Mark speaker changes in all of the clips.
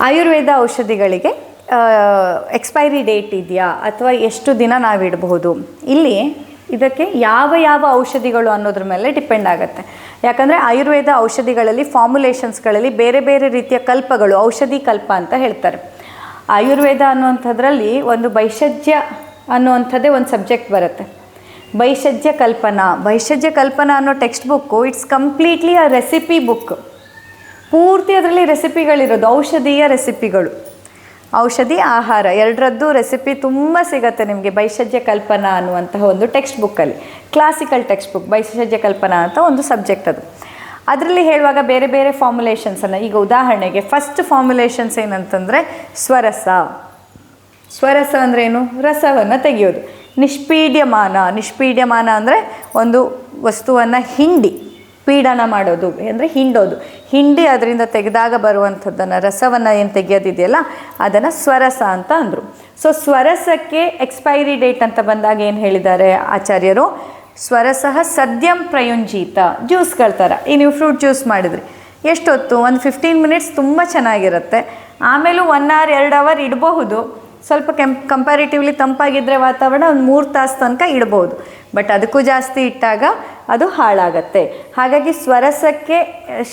Speaker 1: ಆಯುರ್ವೇದ ಔಷಧಿಗಳಿಗೆ expiry date ಇದೆಯಾ ಅಥವಾ ಎಷ್ಟು ದಿನ ನಾವು ಇಡಬಹುದು? ಇಲ್ಲಿ ಇದಕ್ಕೆ ಯಾವ ಯಾವ ಔಷಧಿಗಳು ಅನ್ನೋದ್ರ ಮೇಲೆ ಡಿಪೆಂಡ್ ಆಗುತ್ತೆ. ಯಾಕಂದರೆ ಆಯುರ್ವೇದ ಔಷಧಿಗಳಲ್ಲಿ ಫಾರ್ಮುಲೇಷನ್ಸ್ಗಳಲ್ಲಿ ಬೇರೆ ಬೇರೆ ರೀತಿಯ ಕಲ್ಪಗಳು, ಔಷಧಿ ಕಲ್ಪ ಅಂತ ಹೇಳ್ತಾರೆ. ಆಯುರ್ವೇದ ಅನ್ನುವಂಥದ್ರಲ್ಲಿ ಒಂದು ಭೈಷಜ್ಯ ಅನ್ನುವಂಥದ್ದೇ ಒಂದು ಸಬ್ಜೆಕ್ಟ್ ಬರುತ್ತೆ. ಭೈಷಜ್ಯ ಕಲ್ಪನಾ. ಭೈಷಜ್ಯ ಕಲ್ಪನಾ ಅನ್ನೋ text book it's completely uh recipe book ಪೂರ್ತಿ ಅದರಲ್ಲಿ ರೆಸಿಪಿಗಳಿರೋದು, ಔಷಧೀಯ ರೆಸಿಪಿಗಳು. ಔಷಧಿ, ಆಹಾರ, ಎರಡರದ್ದು ರೆಸಿಪಿ ತುಂಬ ಸಿಗತ್ತೆ ನಿಮಗೆ ಬೈಷಜ್ಯ ಕಲ್ಪನಾ ಅನ್ನುವಂತಹ ಒಂದು ಟೆಕ್ಸ್ಟ್ ಬುಕ್ಕಲ್ಲಿ classical text book Bhaishajya Kalpana ಅಂತ ಒಂದು ಸಬ್ಜೆಕ್ಟ್ ಅದು. ಅದರಲ್ಲಿ ಹೇಳುವಾಗ ಬೇರೆ ಬೇರೆ ಫಾರ್ಮುಲೇಷನ್ಸನ್ನು ಈಗ ಉದಾಹರಣೆಗೆ ಫಸ್ಟ್ ಫಾರ್ಮುಲೇಷನ್ಸ್ ಏನಂತಂದರೆ ಸ್ವರಸ. ಸ್ವರಸ ಅಂದ್ರೇನು? ರಸವನ್ನು ತೆಗೆಯೋದು. ನಿಷ್ಪೀಡ್ಯಮಾನ ನಿಷ್ಪೀಡ್ಯಮಾನ ಅಂದರೆ ಒಂದು ವಸ್ತುವನ್ನು ಹಿಂಡಿ, ಪೀಡನ ಮಾಡೋದು, ಅಂದರೆ ಹಿಂಡೋದು. ಹಿಂಡಿ ಅದರಿಂದ ತೆಗೆದಾಗ ಬರುವಂಥದ್ದನ್ನು ರಸವನ್ನು ಏನು ತೆಗೆಯೋದಿದೆಯಲ್ಲ, ಅದನ್ನು ಸ್ವರಸ ಅಂತ ಅಂದರು. ಸೊ ಸ್ವರಸಕ್ಕೆ ಎಕ್ಸ್ಪೈರಿ ಡೇಟ್ ಅಂತ ಬಂದಾಗ ಏನು ಹೇಳಿದ್ದಾರೆ ಆಚಾರ್ಯರು? ಸ್ವರಸಃ ಸದ್ಯಂ ಪ್ರಯುಂಜೀತ, ಜ್ಯೂಸ್ಗಳ ಥರ ಈ ನೀವು ಫ್ರೂಟ್ ಜ್ಯೂಸ್ ಮಾಡಿದ್ರಿ. ಎಷ್ಟೊತ್ತು? ಒಂದು ಫಿಫ್ಟೀನ್ ಮಿನಿಟ್ಸ್ ತುಂಬ ಚೆನ್ನಾಗಿರುತ್ತೆ. ಆಮೇಲೂ ಒನ್ ಅವರ್ ಎರಡು ಅವರ್ ಇಡಬಹುದು. ಸ್ವಲ್ಪ ಕೆಂಪ್ ಕಂಪ್ಯಾರಿಟಿವ್ಲಿ ತಂಪಾಗಿದ್ದರೆ ವಾತಾವರಣ ಒಂದು ಮೂರು ತಾಸು ತನಕ ಇಡ್ಬೋದು. ಬಟ್ ಅದಕ್ಕೂ ಜಾಸ್ತಿ ಇಟ್ಟಾಗ ಅದು ಹಾಳಾಗತ್ತೆ. ಹಾಗಾಗಿ ಸ್ವರಸಕ್ಕೆ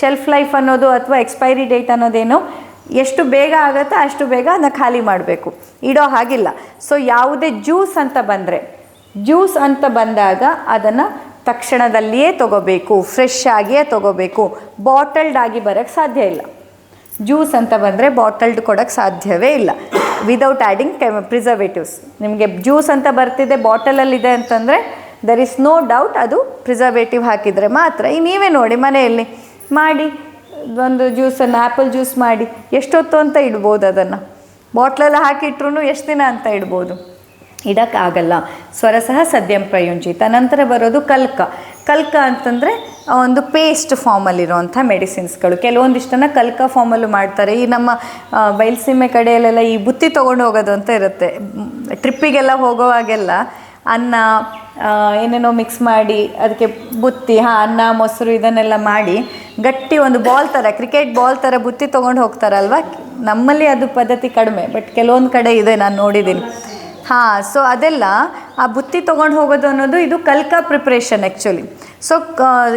Speaker 1: ಶೆಲ್ಫ್ ಲೈಫ್ ಅನ್ನೋದು ಅಥವಾ ಎಕ್ಸ್ಪೈರಿ ಡೇಟ್ ಅನ್ನೋದೇನೋ ಎಷ್ಟು ಬೇಗ ಆಗುತ್ತೋ ಅಷ್ಟು ಬೇಗ ಅದನ್ನ ಖಾಲಿ ಮಾಡಬೇಕು. ಇಡೋ ಹಾಗಿಲ್ಲ. ಸೊ ಯಾವುದೇ ಜ್ಯೂಸ್ ಅಂತ ಬಂದರೆ, ಜ್ಯೂಸ್ ಅಂತ ಬಂದಾಗ ಅದನ್ನು ತಕ್ಷಣದಲ್ಲಿಯೇ ತೊಗೋಬೇಕು. ಫ್ರೆಶ್ ಆಗಿಯೇ ತೊಗೋಬೇಕು. ಬಾಟಲ್ಡ್ ಆಗಿ ಬರೋಕ್ಕೆ ಸಾಧ್ಯ ಇಲ್ಲ. ಜ್ಯೂಸ್ ಅಂತ ಬಂದರೆ ಬಾಟಲ್ಡ್ ಕೊಡೋಕ್ಕೆ ಸಾಧ್ಯವೇ ಇಲ್ಲ. ವಿದೌಟ್ ಆ್ಯಡಿಂಗ್ ಕೆಮ್ ಪ್ರಿಸರ್ವೇಟಿವ್ಸ್ ನಿಮಗೆ ಜ್ಯೂಸ್ ಅಂತ ಬರ್ತಿದೆ ಬಾಟಲಲ್ಲಿದೆ ಅಂತಂದರೆ ದರ್ ಇಸ್ ನೋ ಡೌಟ್ ಅದು ಪ್ರಿಸರ್ವೇಟಿವ್ ಹಾಕಿದರೆ ಮಾತ್ರ. ಈ ನೀವೇ ನೋಡಿ ಮನೆಯಲ್ಲಿ, ಮಾಡಿ, ಒಂದು ಜ್ಯೂಸನ್ನು ಆ್ಯಪಲ್ ಜ್ಯೂಸ್ ಮಾಡಿ, ಎಷ್ಟೊತ್ತು ಅಂತ ಇಡ್ಬೋದು ಅದನ್ನು. ಬಾಟ್ಲೆಲ್ಲ ಹಾಕಿಟ್ರು ಎಷ್ಟು ದಿನ ಅಂತ ಇಡ್ಬೋದು. ಇಡೋಕ್ಕಾಗಲ್ಲ. ಸ್ವರ ಸಹ ಸದ್ಯಂ ಪ್ರಯುಂಜಿತ. ನಂತರ ಬರೋದು ಕಲ್ಕ. ಕಲ್ಕ ಅಂತಂದರೆ ಒಂದು ಪೇಸ್ಟ್ ಫಾರ್ಮಲ್ಲಿರುವಂಥ ಮೆಡಿಸಿನ್ಸ್ಗಳು ಕೆಲವೊಂದಿಷ್ಟನ್ನು ಕಲ್ಕ ಫಾರ್ಮಲ್ಲೂ ಮಾಡ್ತಾರೆ. ಈ ನಮ್ಮ ಬಯಲುಸೀಮೆ ಕಡೆಯಲ್ಲೆಲ್ಲ ಈ ಬುತ್ತಿ ತೊಗೊಂಡು ಹೋಗೋದು ಅಂತ ಇರುತ್ತೆ. ಟ್ರಿಪ್ಪಿಗೆಲ್ಲ ಹೋಗೋವಾಗೆಲ್ಲ ಅನ್ನ ಏನೇನೋ ಮಿಕ್ಸ್ ಮಾಡಿ, ಅದಕ್ಕೆ ಬುತ್ತಿ, ಹಾಂ, ಅನ್ನ, ಮೊಸರು ಇದನ್ನೆಲ್ಲ ಮಾಡಿ ಗಟ್ಟಿ ಒಂದು ಬಾಲ್ ಥರ ಕ್ರಿಕೆಟ್ ಬಾಲ್ ಥರ ಬುತ್ತಿ ತೊಗೊಂಡು ಹೋಗ್ತಾರಲ್ವ? ನಮ್ಮಲ್ಲಿ ಅದು ಪದ್ಧತಿ ಕಡಿಮೆ ಬಟ್ ಕೆಲವೊಂದು ಕಡೆ ಇದೆ, ನಾನು ನೋಡಿದ್ದೀನಿ ಹಾಂ ಸೊ ಅದೆಲ್ಲ ಆ ಬುತ್ತಿ ತೊಗೊಂಡು ಹೋಗೋದು ಅನ್ನೋದು ಇದು ಕಲ್ಕ ಪ್ರಿಪ್ರೇಷನ್ ಆ್ಯಕ್ಚುಲಿ ಸೊ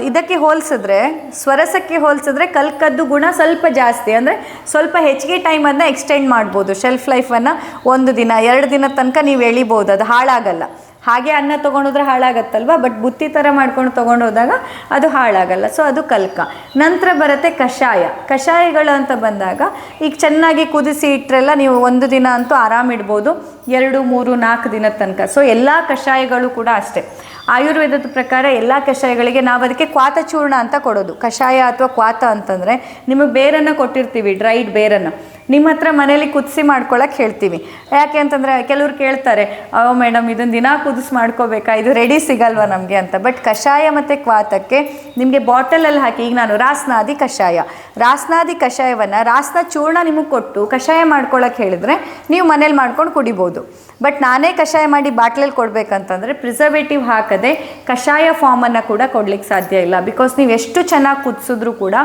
Speaker 1: ಇದಕ್ಕೆ ಹೋಲಿಸಿದ್ರೆ, ಸ್ವರಸಕ್ಕೆ ಹೋಲಿಸಿದ್ರೆ ಕಲ್ಕದ್ದು ಗುಣ ಸ್ವಲ್ಪ ಜಾಸ್ತಿ. ಅಂದರೆ ಸ್ವಲ್ಪ ಹೆಚ್ಚಿಗೆ ಟೈಮನ್ನು ಎಕ್ಸ್ಟೆಂಡ್ ಮಾಡ್ಬೋದು ಶೆಲ್ಫ್ ಲೈಫನ್ನು ಒಂದು ದಿನ, ಎರಡು ದಿನ ತನಕ ನೀವು ಎಳಿಬೋದು, ಅದು ಹಾಳಾಗಲ್ಲ. ಹಾಗೆ ಅನ್ನ ತೊಗೊಂಡೋದ್ರೆ ಹಾಳಾಗತ್ತಲ್ವ? ಬಟ್ ಬುತ್ತಿ ಥರ ಮಾಡ್ಕೊಂಡು ತೊಗೊಂಡು ಹೋದಾಗ ಅದು ಹಾಳಾಗಲ್ಲ. ಸೊ ಅದು ಕಲ್ಕ. ನಂತರ ಬರುತ್ತೆ ಕಷಾಯ. ಕಷಾಯಗಳು ಅಂತ ಬಂದಾಗ ಈಗ ಚೆನ್ನಾಗಿ ಕುದಿಸಿ ಇಟ್ಟರೆಲ್ಲ ನೀವು ಒಂದು ದಿನ ಅಂತೂ ಆರಾಮ್ ಇಡ್ಬೋದು. ಎರಡು, ಮೂರು, ನಾಲ್ಕು ದಿನದ ತನಕ. ಸೊ ಎಲ್ಲ ಕಷಾಯಗಳು ಕೂಡ ಅಷ್ಟೇ. ಆಯುರ್ವೇದದ ಪ್ರಕಾರ ಎಲ್ಲ ಕಷಾಯಗಳಿಗೆ ನಾವು ಅದಕ್ಕೆ ಕ್ವಾತ ಚೂರ್ಣ ಅಂತ ಕೊಡೋದು. ಕಷಾಯ ಅಥವಾ ಕ್ವಾತ ಅಂತಂದರೆ ನಿಮಗೆ ಬೇರನ್ನು ಕೊಟ್ಟಿರ್ತೀವಿ ಡ್ರೈಡ್ ಬೇರನ್ನು. ನಿಮ್ಮ ಹತ್ರ ಮನೇಲಿ ಕುದಿಸಿ ಮಾಡ್ಕೊಳಕ್ಕೆ ಹೇಳ್ತೀವಿ. ಯಾಕೆ ಅಂತಂದರೆ ಕೆಲವ್ರು ಕೇಳ್ತಾರೆ, ಓ ಮೇಡಮ್ ಇದನ್ನು ದಿನ ಕುದಿಸಿ ಮಾಡ್ಕೋಬೇಕಾ? ಇದು ರೆಡಿ ಸಿಗಲ್ವಾ ನಮಗೆ? ಅಂತ. ಬಟ್ ಕಷಾಯ ಮತ್ತು ಕ್ವಾತಕ್ಕೆ ನಿಮಗೆ ಬಾಟಲಲ್ಲಿ ಹಾಕಿ, ಈಗ ನಾನು ರಾಸ್ನಾದಿ ಕಷಾಯ. ರಾಸ್ನಾದಿ ಕಷಾಯವನ್ನು, ರಾಸ್ನ ಚೂರ್ಣ ನಿಮಗೆ ಕೊಟ್ಟು ಕಷಾಯ ಮಾಡ್ಕೊಳಕ್ಕೆ ಹೇಳಿದ್ರೆ ನೀವು ಮನೇಲಿ ಮಾಡ್ಕೊಂಡು ಕುಡಿಬೋದು. ಬಟ್ ನಾನೇ ಕಷಾಯ ಮಾಡಿ ಬಾಟ್ಲಲ್ಲಿ ಕೊಡಬೇಕಂತಂದರೆ ಪ್ರಿಸರ್ವೇಟಿವ್ ಹಾಕದೆ ಕಷಾಯ ಫಾರ್ಮನ್ನು ಕೂಡ ಕೊಡ್ಲಿಕ್ಕೆ ಸಾಧ್ಯ ಇಲ್ಲ. ಬಿಕಾಸ್ ನೀವು ಎಷ್ಟು ಚೆನ್ನಾಗಿ ಕುದಿಸಿದ್ರು ಕೂಡ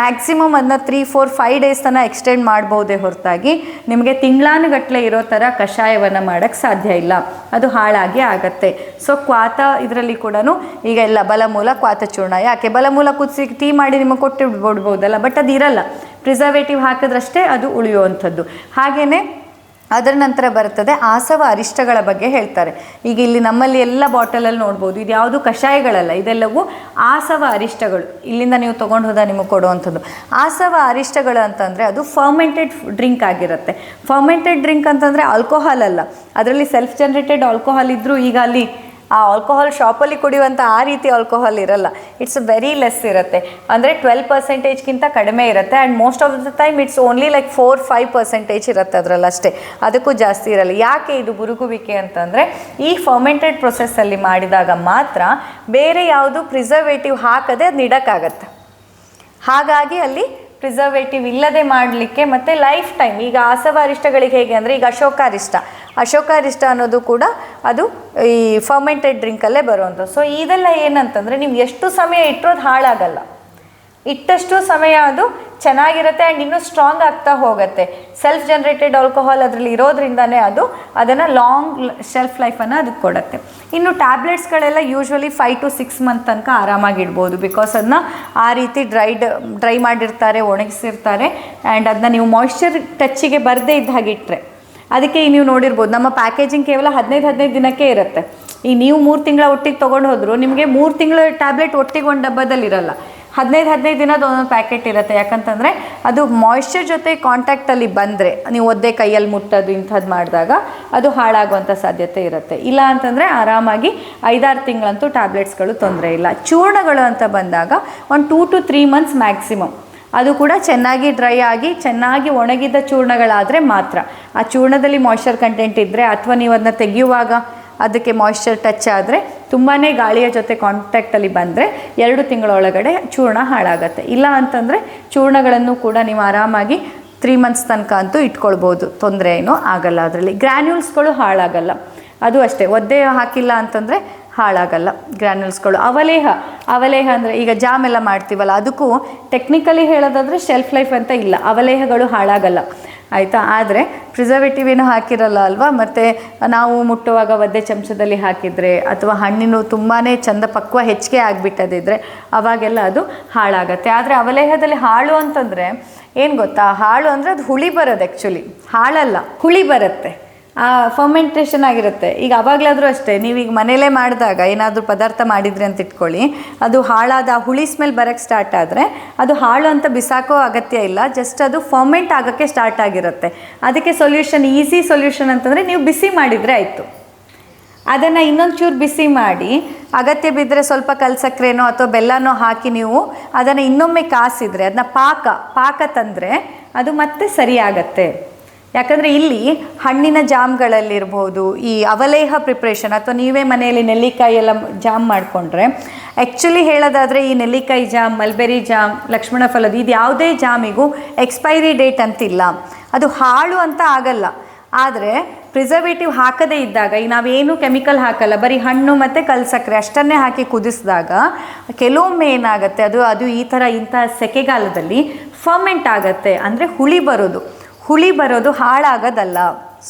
Speaker 1: ಮ್ಯಾಕ್ಸಿಮಮ್ ಅದನ್ನ ತ್ರೀ ಫೋರ್ ಫೈವ್ ಡೇಸ್ ತನಕ ಎಕ್ಸ್ಟೆಂಡ್ ಮಾಡ್ಬೋದೇ. ಹೊರತಾಗಿ ನಿಮಗೆ ತಿಂಗಳಾನುಗಟ್ಟಲೆ ಇರೋ ಥರ ಕಷಾಯವನ್ನು ಮಾಡೋಕ್ಕೆ ಸಾಧ್ಯ ಇಲ್ಲ. ಅದು ಹಾಳಾಗಿ ಆಗತ್ತೆ. ಸೊ ಕ್ವಾತ ಇದರಲ್ಲಿ ಕೂಡ ಈಗ ಎಲ್ಲ ಬಲಮೂಲ ಕ್ವಾತ ಚೂರ್ಣ. ಯಾಕೆ? ಬಲಮೂಲ ಕುದಿಸಿ ಟೀ ಮಾಡಿ ನಿಮಗೆ ಕೊಟ್ಟು ಬಿಡ್ಬೋದಲ್ಲ ಬಟ್ ಅದು ಇರಲ್ಲ ಪ್ರಿಸರ್ವೇಟಿವ್ ಹಾಕಿದ್ರಷ್ಟೇ ಅದು ಉಳಿಯುವಂಥದ್ದು. ಹಾಗೆಯೇ ಅದರ ನಂತರ ಬರ್ತದೆ ಆಸವ ಅರಿಷ್ಟಗಳ ಬಗ್ಗೆ ಹೇಳ್ತಾರೆ. ಈಗ ಇಲ್ಲಿ ನಮ್ಮಲ್ಲಿ ಎಲ್ಲ ಬಾಟಲಲ್ಲಿ ನೋಡ್ಬೋದು. ಇದು ಯಾವುದು ಕಷಾಯಗಳಲ್ಲ, ಇದೆಲ್ಲವೂ ಆಸವ ಅರಿಷ್ಟಗಳು. ಇಲ್ಲಿಂದ ನೀವು ತೊಗೊಂಡು ಹೋದ ನಿಮಗೆ ಕೊಡುವಂಥದ್ದು. ಆಸವ ಅರಿಷ್ಟಗಳು ಅಂತಂದರೆ ಅದು ಫರ್ಮೆಂಟೆಡ್ ಡ್ರಿಂಕ್ ಆಗಿರುತ್ತೆ. ಫರ್ಮೆಂಟೆಡ್ ಡ್ರಿಂಕ್ ಅಂತಂದರೆ ಆಲ್ಕೋಹಾಲ್ ಅಲ್ಲ. ಅದರಲ್ಲಿ ಸೆಲ್ಫ್ ಜನರೇಟೆಡ್ ಆಲ್ಕೋಹಾಲ್ ಇದ್ದರೂ ಈಗ ಅಲ್ಲಿ ಆ ಆಲ್ಕೋಹಾಲ್ ಶಾಪಲ್ಲಿ ಕುಡಿಯುವಂಥ ಆ ರೀತಿ ಆಲ್ಕೋಹಾಲ್ ಇರಲ್ಲ. ಇಟ್ಸ್ ವೆರಿ ಲೆಸ್ ಇರುತ್ತೆ. ಅಂದರೆ ಟ್ವೆಲ್ ಪರ್ಸೆಂಟೇಜ್ಗಿಂತ ಕಡಿಮೆ ಇರುತ್ತೆ. And most of the time it's only like four five percentage ಇರುತ್ತೆ ಅದರಲ್ಲಿ ಅಷ್ಟೇ. ಅದಕ್ಕೂ ಜಾಸ್ತಿ ಇರಲ್ಲ. ಯಾಕೆ ಇದು ಬುರುಗುವಿಕೆ ಅಂತಂದರೆ ಈ ಫರ್ಮೆಂಟೆಡ್ ಪ್ರೊಸೆಸ್ಸಲ್ಲಿ ಮಾಡಿದಾಗ ಮಾತ್ರ ಬೇರೆ ಯಾವುದು ಪ್ರಿಸರ್ವೇಟಿವ್ ಹಾಕದೆ ಅದು ಇಡೋಕ್ಕಾಗತ್ತೆ. ಹಾಗಾಗಿ ಅಲ್ಲಿ ಪ್ರಿಸರ್ವೇಟಿವ್ ಇಲ್ಲದೆ ಮಾಡಲಿಕ್ಕೆ ಮತ್ತು ಲೈಫ್ ಟೈಮ್ ಈಗ ಆಸವಾರಿಷ್ಟಗಳಿಗೆ ಹೇಗೆ ಅಂದರೆ ಈಗ ಅಶೋಕಾರಿಷ್ಟ. ಅಶೋಕಾರಿಷ್ಟ ಅನ್ನೋದು ಕೂಡ ಅದು ಈ ಫರ್ಮೆಂಟೆಡ್ ಡ್ರಿಂಕಲ್ಲೇ ಬರುವಂಥದ್ದು. ಸೊ ಇದೆಲ್ಲ ಏನಂತಂದರೆ ನೀವು ಎಷ್ಟು ಸಮಯ ಇಟ್ಟರೋದು ಅದು ಹಾಳಾಗಲ್ಲ. ಇಟ್ಟಷ್ಟು ಸಮಯ ಅದು ಚೆನ್ನಾಗಿರುತ್ತೆ ಆ್ಯಂಡ್ ಇನ್ನೂ ಸ್ಟ್ರಾಂಗ್ ಆಗ್ತಾ ಹೋಗುತ್ತೆ. ಸೆಲ್ಫ್ ಜನ್ರೇಟೆಡ್ ಆಲ್ಕೋಹಾಲ್ ಅದರಲ್ಲಿ ಇರೋದ್ರಿಂದನೇ ಅದು ಅದನ್ನು ಲಾಂಗ್ ಶೆಲ್ಫ್ ಲೈಫನ್ನು ಅದಕ್ಕೆ ಕೊಡುತ್ತೆ. ಇನ್ನು ಟ್ಯಾಬ್ಲೆಟ್ಸ್ಗಳೆಲ್ಲ usually five to six month ತನಕ ಆರಾಮಾಗಿಡ್ಬೋದು ಬಿಕಾಸ್ ಅದನ್ನ ಆ ರೀತಿ ಡ್ರೈಡ್ ಡ್ರೈ ಮಾಡಿರ್ತಾರೆ, ಒಣಗಿಸಿರ್ತಾರೆ ಆ್ಯಂಡ್ ಅದನ್ನ ನೀವು ಮಾಯ್ಶ್ಚರ್ ಟಚ್ಚಿಗೆ ಬರದೇ ಇದ್ದ ಹಾಗೆ ಇಟ್ಟರೆ ಅದಕ್ಕೆ ನೀವು ನೋಡಿರ್ಬೋದು ನಮ್ಮ ಪ್ಯಾಕೇಜಿಂಗ್ ಕೇವಲ ಹದಿನೈದು ಹದಿನೈದು ದಿನಕ್ಕೆ ಇರುತ್ತೆ. ಈ ನೀವು ಮೂರು ತಿಂಗಳ ಒಟ್ಟಿಗೆ ತೊಗೊಂಡು ಹೋದರೂ ನಿಮಗೆ ಮೂರು ತಿಂಗಳ ಟ್ಯಾಬ್ಲೆಟ್ ಒಟ್ಟಿಗೆ ಒಂದು ಡಬ್ಬದಲ್ಲಿ ಇರಲ್ಲ ಹದಿನೈದು ಹದಿನೈದು ದಿನದ ಒಂದೊಂದು ಪ್ಯಾಕೆಟ್ ಇರುತ್ತೆ. ಯಾಕಂತಂದರೆ ಅದು ಮಾಯ್ಶ್ಚರ್ ಜೊತೆ ಕಾಂಟ್ಯಾಕ್ಟಲ್ಲಿ ಬಂದರೆ, ನೀವು ಒದ್ದೆ ಕೈಯಲ್ಲಿ ಮುಟ್ಟೋದು, ಇಂಥದ್ದು ಮಾಡಿದಾಗ ಅದು ಹಾಳಾಗುವಂಥ ಸಾಧ್ಯತೆ ಇರುತ್ತೆ. ಇಲ್ಲ ಅಂತಂದರೆ ಆರಾಮಾಗಿ ಐದಾರು ತಿಂಗಳಂತೂ ಟ್ಯಾಬ್ಲೆಟ್ಸ್ಗಳು ತೊಂದರೆ ಇಲ್ಲ. ಚೂರ್ಣಗಳು ಅಂತ ಬಂದಾಗ ಒಂದು two to three months maximum ಅದು ಕೂಡ ಚೆನ್ನಾಗಿ ಡ್ರೈ ಆಗಿ, ಚೆನ್ನಾಗಿ ಒಣಗಿದ ಚೂರ್ಣಗಳಾದರೆ ಮಾತ್ರ. ಆ ಚೂರ್ಣದಲ್ಲಿ ಮಾಯ್ಶ್ಚರ್ ಕಂಟೆಂಟ್ ಇದ್ದರೆ ಅಥವಾ ನೀವು ಅದನ್ನ ತೆಗೆಯುವಾಗ ಅದಕ್ಕೆ ಮಾಯ್ಶ್ಚರ್ ಟಚ್ ಆದರೆ ತುಂಬಾ ಗಾಳಿಯ ಜೊತೆ ಕಾಂಟ್ಯಾಕ್ಟಲ್ಲಿ ಬಂದರೆ ಎರಡು ತಿಂಗಳೊಳಗಡೆ ಚೂರ್ಣ ಹಾಳಾಗತ್ತೆ. ಇಲ್ಲ ಅಂತಂದರೆ ಚೂರ್ಣಗಳನ್ನು ಕೂಡ ನೀವು ಆರಾಮಾಗಿ ತ್ರೀ ಮಂತ್ಸ್ ತನಕ ಅಂತೂ ಇಟ್ಕೊಳ್ಬೋದು. ತೊಂದರೆ ಏನೂ ಆಗಲ್ಲ ಅದರಲ್ಲಿ. ಗ್ರ್ಯಾನ್ಯೂಲ್ಸ್ಗಳು ಹಾಳಾಗಲ್ಲ. ಅದು ಅಷ್ಟೇ. ಒದ್ದೆ ಹಾಕಿಲ್ಲ ಅಂತಂದರೆ ಹಾಳಾಗಲ್ಲ ಗ್ರ್ಯಾನ್ಯೂಲ್ಸ್ಗಳು ಅವಲೇಹ ಅವಲೇಹ ಅಂದರೆ ಈಗ ಜಾಮ್ ಎಲ್ಲ ಮಾಡ್ತೀವಲ್ಲ, ಅದಕ್ಕೂ ಟೆಕ್ನಿಕಲಿ ಹೇಳೋದಾದರೆ ಶೆಲ್ಫ್ ಲೈಫ್ ಅಂತ ಇಲ್ಲ, ಅವಲೇಹಗಳು ಹಾಳಾಗಲ್ಲ, ಆಯಿತಾ? ಆದರೆ ಪ್ರಿಸರ್ವೇಟಿವ್ ಏನು ಹಾಕಿರಲ್ಲ ಅಲ್ವಾ? ಮತ್ತು ನಾವು ಮುಟ್ಟುವಾಗ ಒದ್ದೆ ಚಮಚದಲ್ಲಿ ಹಾಕಿದರೆ ಅಥವಾ ಹಣ್ಣಿನ ತುಂಬಾ ಚಂದ ಪಕ್ವ ಹೆಚ್ಚಿಗೆ ಆಗಿಬಿಟ್ಟದಿದ್ದರೆ ಅವಾಗೆಲ್ಲ ಅದು ಹಾಳಾಗತ್ತೆ. ಆದರೆ ಅವಲೇಹದಲ್ಲಿ ಹಾಳು ಅಂತಂದರೆ ಏನು ಗೊತ್ತಾ? ಹಾಳು ಅಂದರೆ ಅದು ಹುಳಿ ಬರೋದು ಆ್ಯಕ್ಚುಲಿ ಹಾಳಲ್ಲ, ಹುಳಿ ಬರುತ್ತೆ. ಫರ್ಮೆಂಟೇಷನ್ ಆಗಿರುತ್ತೆ. ಈಗ ಅವಾಗಲಾದರೂ ಅಷ್ಟೇ, ನೀವೀಗ ಮನೇಲೇ ಮಾಡಿದಾಗ ಏನಾದರೂ ಪದಾರ್ಥ ಮಾಡಿದ್ರಿ ಅಂತ ಇಟ್ಕೊಳ್ಳಿ. ಅದು ಹಾಳಾದ ಆ ಹುಳಿ ಸ್ಮೆಲ್ ಬರೋಕ್ಕೆ ಸ್ಟಾರ್ಟ್ ಆದರೆ ಅದು ಹಾಳು ಅಂತ ಬಿಸಾಕೋ ಅಗತ್ಯ ಇಲ್ಲ ಜಸ್ಟ್ ಅದು ಫರ್ಮೆಂಟ್ ಆಗೋಕ್ಕೆ ಸ್ಟಾರ್ಟ್ ಆಗಿರುತ್ತೆ. ಅದಕ್ಕೆ ಸೊಲ್ಯೂಷನ್ ಈಸಿ ಸೊಲ್ಯೂಷನ್ ಅಂತಂದರೆ ನೀವು ಬಿಸಿ ಮಾಡಿದರೆ ಆಯಿತು. ಅದನ್ನು ಇನ್ನೊಂದು ಚೂರು ಬಿಸಿ ಮಾಡಿ, ಅಗತ್ಯ ಬಿದ್ದರೆ ಸ್ವಲ್ಪ ಕಲ್ಸಕ್ರೇನೋ ಅಥವಾ ಬೆಲ್ಲನೋ ಹಾಕಿ ನೀವು ಅದನ್ನು ಇನ್ನೊಮ್ಮೆ ಕಾಸಿದರೆ, ಅದನ್ನ ಪಾಕ ಪಾಕ ತಂದರೆ ಅದು ಮತ್ತೆ ಸರಿಯಾಗತ್ತೆ. ಯಾಕಂದರೆ ಇಲ್ಲಿ ಹಣ್ಣಿನ ಜಾಮ್ಗಳಲ್ಲಿರ್ಬೋದು, ಈ ಅವಲೇಹ ಪ್ರಿಪ್ರೇಷನ್ ಅಥವಾ ನೀವೇ ಮನೆಯಲ್ಲಿ ನೆಲ್ಲಿಕಾಯಿ ಎಲ್ಲ ಜಾಮ್ ಮಾಡಿಕೊಂಡ್ರೆ ಆ್ಯಕ್ಚುಲಿ ಹೇಳೋದಾದರೆ ಈ ನೆಲ್ಲಿಕಾಯಿ ಜಾಮ್ ಮಲ್ಬೆರಿ ಜಾಮ್, ಲಕ್ಷ್ಮಣ ಫಲದ ಇದು ಯಾವುದೇ ಜಾಮಿಗೂ ಎಕ್ಸ್ಪೈರಿ ಡೇಟ್ ಅಂತಿಲ್ಲ. ಅದು ಹಾಳು ಅಂತ ಆಗಲ್ಲ. ಆದರೆ ಪ್ರಿಸರ್ವೇಟಿವ್ ಹಾಕದೇ ಇದ್ದಾಗ ಈಗ ನಾವೇನು ಕೆಮಿಕಲ್ ಹಾಕಲ್ಲ, ಬರೀ ಹಣ್ಣು ಮತ್ತು ಕಲ್ಸಕ್ಕರೆ ಅಷ್ಟನ್ನೇ ಹಾಕಿ ಕುದಿಸಿದಾಗ ಕೆಲವೊಮ್ಮೆ ಏನಾಗುತ್ತೆ, ಅದು ಅದು ಈ ಥರ ಇಂಥ ಸೆಕೆಗಾಲದಲ್ಲಿ ಫರ್ಮೆಂಟ್ ಆಗುತ್ತೆ, ಅಂದರೆ ಹುಳಿ ಬರೋದು. ಹುಳಿ ಬರೋದು ಹಾಳಾಗೋದಲ್ಲ.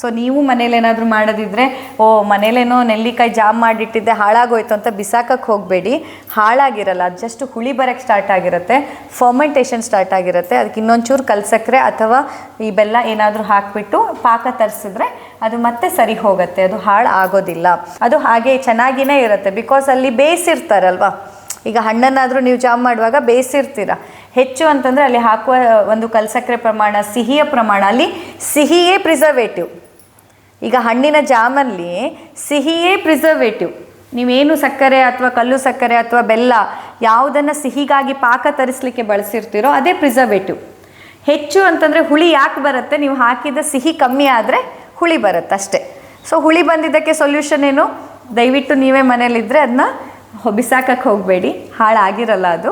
Speaker 1: ಸೊ ನೀವು ಮನೇಲಿ ಏನಾದರೂ ಮಾಡೋದಿದ್ರೆ, ಓ, ಮನೇಲೇನೋ ನೆಲ್ಲಿಕಾಯಿ ಜಾಮ್ ಮಾಡಿಟ್ಟಿದ್ದೆ, ಹಾಳಾಗೋಯ್ತು ಅಂತ ಬಿಸಾಕಕ್ಕೆ ಹೋಗಬೇಡಿ. ಹಾಳಾಗಿರಲ್ಲ, ಅದು ಜಸ್ಟ್ ಹುಳಿ ಬರೋಕ್ಕೆ ಸ್ಟಾರ್ಟ್ ಆಗಿರುತ್ತೆ. ಫರ್ಮೆಂಟೇಷನ್ ಸ್ಟಾರ್ಟ್ ಆಗಿರುತ್ತೆ. ಅದಕ್ಕೆ ಇನ್ನೊಂಚೂರು ಕಲ್ಸಕ್ರೆ ಅಥವಾ ಈ ಬೆಲ್ಲ ಏನಾದರೂ ಹಾಕಿಬಿಟ್ಟು ಪಾಕ ತರಿಸಿದ್ರೆ ಅದು ಮತ್ತೆ ಸರಿ ಹೋಗುತ್ತೆ. ಅದು ಹಾಳು ಆಗೋದಿಲ್ಲ ಅದು ಹಾಗೆ ಚೆನ್ನಾಗಿಯೇ ಇರುತ್ತೆ. ಬಿಕಾಸ್ ಅಲ್ಲಿ ಬೇಯಿಸಿರ್ತಾರಲ್ವ ಈಗ ಹಣ್ಣನ್ನಾದರೂ ನೀವು ಜಾಮ್ ಮಾಡುವಾಗ ಬೇಯಿಸಿರ್ತೀರ ಹೆಚ್ಚು ಅಂತಂದರೆ ಅಲ್ಲಿ ಹಾಕುವ ಒಂದು ಕಲ್ಸಕ್ಕರೆ ಪ್ರಮಾಣ, ಸಿಹಿಯ ಪ್ರಮಾಣ. ಅಲ್ಲಿ ಸಿಹಿಯೇ ಪ್ರಿಸರ್ವೇಟಿವ್ ಈಗ ಹಣ್ಣಿನ ಜಾಮಲ್ಲಿ ಸಿಹಿಯೇ ಪ್ರಿಸರ್ವೇಟಿವ್ ನೀವೇನು ಸಕ್ಕರೆ ಅಥವಾ ಕಲ್ಲು ಸಕ್ಕರೆ ಅಥವಾ ಬೆಲ್ಲ ಯಾವುದನ್ನು ಸಿಹಿಗಾಗಿ ಪಾಕ ತರಿಸಲಿಕ್ಕೆ ಬಳಸಿರ್ತೀರೋ ಅದೇ ಪ್ರಿಸರ್ವೇಟಿವ್ ಹೆಚ್ಚು ಅಂತಂದರೆ ಹುಳಿ ಯಾಕೆ ಬರುತ್ತೆ? ನೀವು ಹಾಕಿದ ಸಿಹಿ ಕಮ್ಮಿ ಆದರೆ ಹುಳಿ ಬರುತ್ತೆ ಅಷ್ಟೇ. ಸೊ ಹುಳಿ ಬಂದಿದ್ದಕ್ಕೆ ಸೊಲ್ಯೂಷನ್ ಏನು? ದಯವಿಟ್ಟು ನೀವೇ ಮನೇಲಿದ್ದರೆ ಅದನ್ನ ಬಿಸಾಕಕ್ಕೆ ಹೋಗಬೇಡಿ. ಹಾಳಾಗಿರಲ್ಲ ಅದು.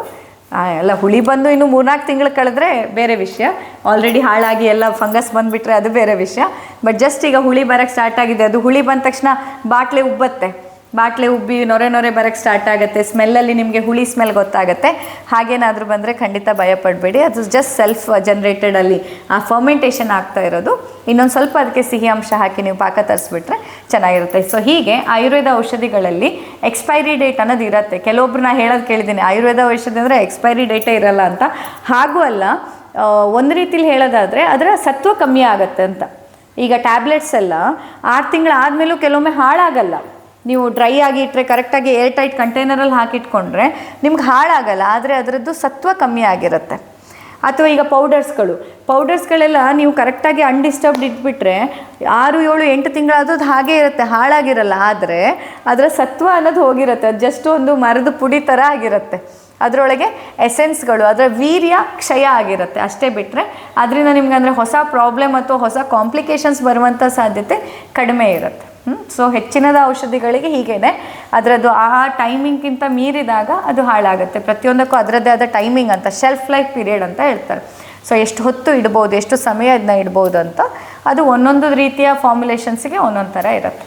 Speaker 1: ಎಲ್ಲ ಹುಳಿ ಬಂದು ಇನ್ನು ಮೂರ್ನಾಲ್ಕು ತಿಂಗಳು ಕಳೆದ್ರೆ ಬೇರೆ ವಿಷಯ. ಆಲ್ರೆಡಿ ಹಾಳಾಗಿ ಎಲ್ಲ ಫಂಗಸ್ ಬಂದುಬಿಟ್ರೆ ಅದು ಬೇರೆ ವಿಷಯ. ಬಟ್ ಜಸ್ಟ್ ಈಗ ಹುಳಿ ಬರೋಕ್ಕೆ ಸ್ಟಾರ್ಟ್ ಆಗಿದೆ. ಅದು ಹುಳಿ ಬಂದ ತಕ್ಷಣ ಬಾಟ್ಲೆ ಉಬ್ಬತ್ತೆ. ಬಾಟ್ಲೆ ಉಬ್ಬಿ ನೊರೆ ನೊರೆ ಬರೋಕ್ಕೆ ಸ್ಟಾರ್ಟ್ ಆಗುತ್ತೆ. ಸ್ಮೆಲ್ಲಲ್ಲಿ ನಿಮಗೆ ಹುಳಿ ಸ್ಮೆಲ್ ಗೊತ್ತಾಗುತ್ತೆ. ಹಾಗೇನಾದರೂ ಬಂದರೆ ಖಂಡಿತ ಭಯಪಡಬೇಡಿ. ಅದು ಜಸ್ಟ್ ಸೆಲ್ಫ್ ಜನ್ರೇಟೆಡಲ್ಲಿ ಆ ಫರ್ಮೆಂಟೇಷನ್ ಆಗ್ತಾ ಇರೋದು. ಇನ್ನೊಂದು ಸ್ವಲ್ಪ ಅದಕ್ಕೆ ಸಿಹಿ ಅಂಶ ಹಾಕಿ ನೀವು ಪಾಕ ತರಿಸ್ಬಿಟ್ರೆ ಚೆನ್ನಾಗಿರುತ್ತೆ. ಸೊ ಹೀಗೆ ಆಯುರ್ವೇದ ಔಷಧಿಗಳಲ್ಲಿ ಎಕ್ಸ್ಪೈರಿ ಡೇಟ್ ಅನ್ನೋದು ಇರುತ್ತೆ. ಕೆಲವೊಬ್ರು ಹೇಳೋದು ಕೇಳಿದ್ದೀನಿ. ಆಯುರ್ವೇದ ಔಷಧಿ ಅಂದರೆ ಎಕ್ಸ್ಪೈರಿ ಡೇಟೇ ಇರಲ್ಲ ಅಂತ. ಹಾಗೂ ಅಲ್ಲ ಒಂದು ರೀತಿಲಿ ಹೇಳೋದಾದರೆ ಅದರ ಸತ್ವ ಕಮ್ಮಿ ಆಗುತ್ತೆ ಅಂತ. ಈಗ ಟ್ಯಾಬ್ಲೆಟ್ಸ್ ಎಲ್ಲ ಆರು ತಿಂಗಳಾದಮೇಲೂ ಕೆಲವೊಮ್ಮೆ ಹಾಳಾಗಲ್ಲ. ನೀವು ಡ್ರೈ ಆಗಿ ಇಟ್ಟರೆ ಕರೆಕ್ಟಾಗಿ ಏರ್ ಟೈಟ್ ಕಂಟೈನರಲ್ಲಿ ಹಾಕಿಟ್ಕೊಂಡ್ರೆ ನಿಮ್ಗೆ ಹಾಳಾಗಲ್ಲ, ಆದರೆ ಅದರದ್ದು ಸತ್ವ ಕಮ್ಮಿ ಆಗಿರುತ್ತೆ. ಅಥವಾ ಈಗ ಪೌಡರ್ಸ್ಗಳು ಪೌಡರ್ಸ್ಗಳೆಲ್ಲ ನೀವು ಕರೆಕ್ಟಾಗಿ ಅನ್ಡಿಸ್ಟರ್ಬ್ಡ್ ಇಟ್ಬಿಟ್ರೆ ಆರು, ಏಳು, ಎಂಟು ತಿಂಗಳಾದ್ರೂ ಅದು ಹಾಗೇ ಇರುತ್ತೆ, ಹಾಳಾಗಿರಲ್ಲ, ಆದರೆ ಅದರ ಸತ್ವ ಅನ್ನೋದು ಹೋಗಿರುತ್ತೆ. ಅದು ಜಸ್ಟ್ ಒಂದು ಮರದ ಪುಡಿ ಥರ ಆಗಿರುತ್ತೆ. ಅದರೊಳಗೆ ಎಸೆನ್ಸ್ಗಳು ಅದರ ವೀರ್ಯ, ಕ್ಷಯ ಆಗಿರುತ್ತೆ. ಅಷ್ಟೇ ಬಿಟ್ಟರೆ ಅದರಿಂದ ನಿಮ್ಗೆ ಅಂದರೆ ಹೊಸ ಪ್ರಾಬ್ಲಮ್ ಅಥವಾ ಹೊಸ ಕಾಂಪ್ಲಿಕೇಶನ್ಸ್ ಬರುವಂಥ ಸಾಧ್ಯತೆ ಕಡಿಮೆ ಇರುತ್ತೆ. ಸೊ ಹೆಚ್ಚಿನದ ಔಷಧಿಗಳಿಗೆ ಹೀಗೇನೆ. ಅದರದ್ದು ಆ ಟೈಮಿಂಗ್ಗಿಂತ ಮೀರಿದಾಗ ಅದು ಹಾಳಾಗುತ್ತೆ. ಪ್ರತಿಯೊಂದಕ್ಕೂ ಅದರದ್ದೇ ಆದ ಟೈಮಿಂಗ್ ಅಂತ ಶೆಲ್ಫ್ ಲೈಫ್ ಪೀರಿಯಡ್ ಅಂತ ಹೇಳ್ತಾರೆ. ಸೊ ಎಷ್ಟು ಹೊತ್ತು ಇಡ್ಬೋದು, ಎಷ್ಟು ಸಮಯ ಅದನ್ನ ಇಡ್ಬೋದು ಅಂತ, ಅದು ಒಂದೊಂದು ರೀತಿಯ ಫಾರ್ಮುಲೇಷನ್ಸಿಗೆ ಒಂದೊಂದು ಥರ ಇರುತ್ತೆ.